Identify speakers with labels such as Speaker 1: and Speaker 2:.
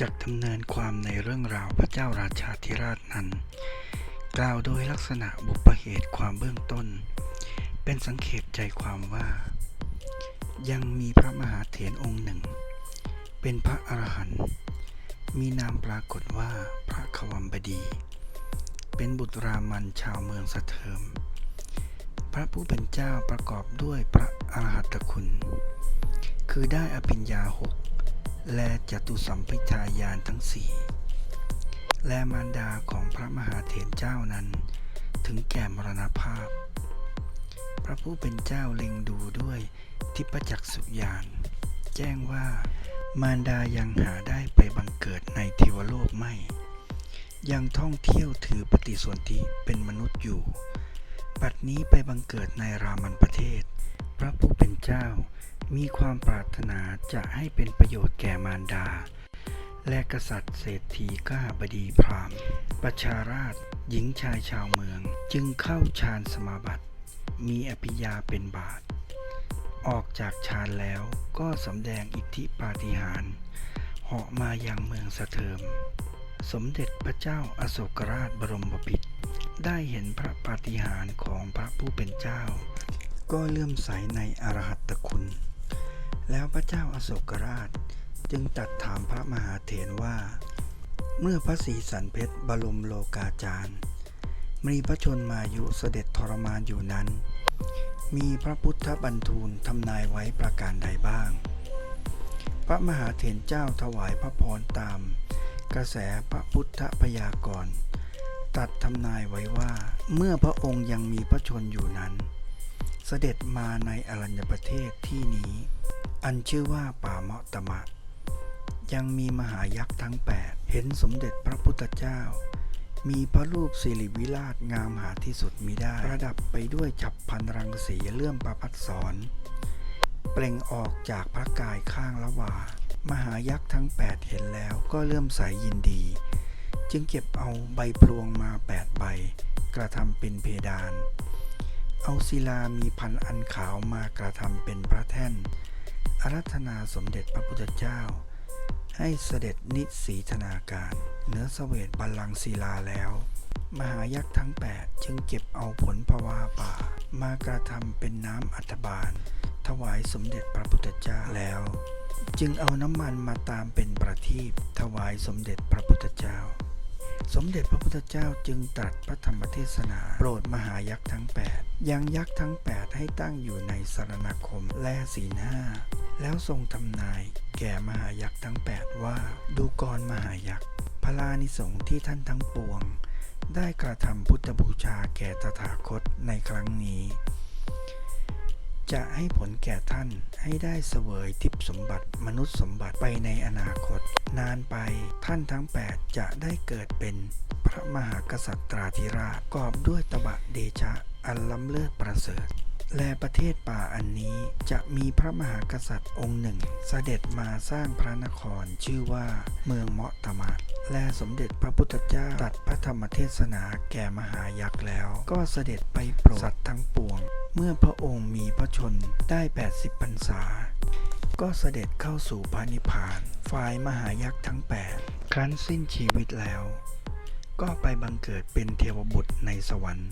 Speaker 1: จากดำเนินความในเรื่องราวพระเจ้าราชาธิราชนั้น กล่าวโดยลักษณะบุปเหตุความเบื้องต้น เป็นสังเขปใจความว่า ยังมีพระมหาเถรองค์หนึ่ง เป็นพระอรหันต์มีนามปรากฏว่าพระขวัมบดี เป็นบุตรรามันชาวเมืองสะเทิม พระผู้เป็นเจ้าประกอบด้วยพระอรหัตคุณ คือได้อภิญญาหก และจตุสัมพิทายานทั้งสี่และมารดาของพระมหาเถรเจ้านั้น ถึงแก่มรณภาพ พระผู้เป็นเจ้าเล็งดูด้วยทิพจักษุญาณแจ้งว่ามารดายังหาได้ไปบังเกิดในเทวโลกไม่ ยังท่องเที่ยวถือปฏิสนธิเป็นมนุษย์อยู่ปัดนี้ไปบังเกิดในรามันประเทศ พระผู้เป็นเจ้า มีความปรารถนาจะให้เป็นประโยชน์แก่มารดา และกษัตริย์เศรษฐีก้าบดีพราหมณ์ ประชาราชหญิงชายชาวเมือง จึงเข้าฌานสมาบัติ มีอภิญาเป็นบาท ออกจากฌานแล้วก็สำแดงอิทธิปาฏิหาริย์เหาะมายังเมืองสะเทิม สมเด็จพระเจ้าอาโศกราชบรมบพิตรได้เห็นพระปาฏิหาริย์ของพระผู้เป็นเจ้า ก็เลื่อมใสในอรหัตตคุณ แล้วพระเจ้าอาโศกราช จึงตัดถามพระมหาเถรว่า เมื่อพระศรีสันเพชรบรมโลกาจารย์ มีพระชนมายุเสด็จทรมานอยู่นั้น มีพระพุทธบันทูลทำนายไว้ประการใดบ้าง พระมหาเถรเจ้าถวายพระพรตาม กระแสพระพุทธพยากรณ์ตัดทำนายไว้ว่าเมื่อพระองค์ยังมีพระชนอยู่นั้น เสด็จมาในอรัญญประเทศที่นี้ อันชื่อว่าป่าเมาะตมะ ยังมีมหายักษ์ทั้งแปดเห็นสมเด็จพระพุทธเจ้า มีพระรูปสิริวิราชงามหาที่สุดมิได้ ประดับไปด้วยฉับพันรังสีเลื่อมประพัดสอนเปล่งออกจากพระกายข้างละวา มหายักษ์ทั้งแปดเห็นแล้วก็เลื่อมใสยยินดี จึงเก็บเอาใบพลวงมาแปดใบ กระทำเป็นเพดาน เอาศิลามีพันอันขาวมากระทำเป็นพระแท่น อารัธนาสมเด็จพระพุทธเจ้า ให้เสด็จนิสีธนาการ เนื้อเสวตบัลลังศิลาแล้ว มหายักษ์ทั้ง 8 จึงเก็บเอาผลพวาป่ามากระทำเป็นน้ำอัฐบาล ถวายสมเด็จพระพุทธเจ้าแล้ว จึงเอาน้ำมันมาตามเป็นประทีปถวายสมเด็จพระพุทธเจ้า สมเด็จพระพุทธเจ้าจึงตรัสพระธรรมเทศนา โปรดมหายักษ์ทั้ง 8 ยังยักษ์ทั้ง 8 ให้ตั้งอยู่ในสารณคมและศีลห้าแล้วทรงทำนายแก่มหายักษ์ทั้ง 8 ว่า ดูกรมหายักษ์พลานิสงที่ท่านทั้งปวง ได้กระทำพุทธบูชาแก่ตถาคตในครั้งนี้ จะให้ผลแก่ท่านให้ได้เสวยทิพยสมบัติมนุษย์สมบัติไปในอนาคต นานไปท่านทั้ง 8 จะได้เกิดเป็นพระมหากษัตราธิราชกอบด้วยตบะเดชะอันล้ำเลิศประเสริฐและประเทศป่าอันนี้จะมีพระมหากษัตริย์องค์หนึ่ง เสด็จมาสร้างพระนครชื่อว่าเมืองเมาะตมะ และสมเด็จพระพุทธเจ้าตรัสพระธรรมเทศนาแก่มหายักษ์แล้ว ก็เสด็จไปโปรดสัตว์ทั้งปวง เมื่อพระองค์มีพระชนได้ 80พรรษา ก็เสด็จเข้าสู่พระนิพพานฝ่ายมหายักษ์ทั้ง 8 ครั้นสิ้นชีวิตแล้ว ก็ไปบังเกิดเป็นเทวบุตรในสวรรค์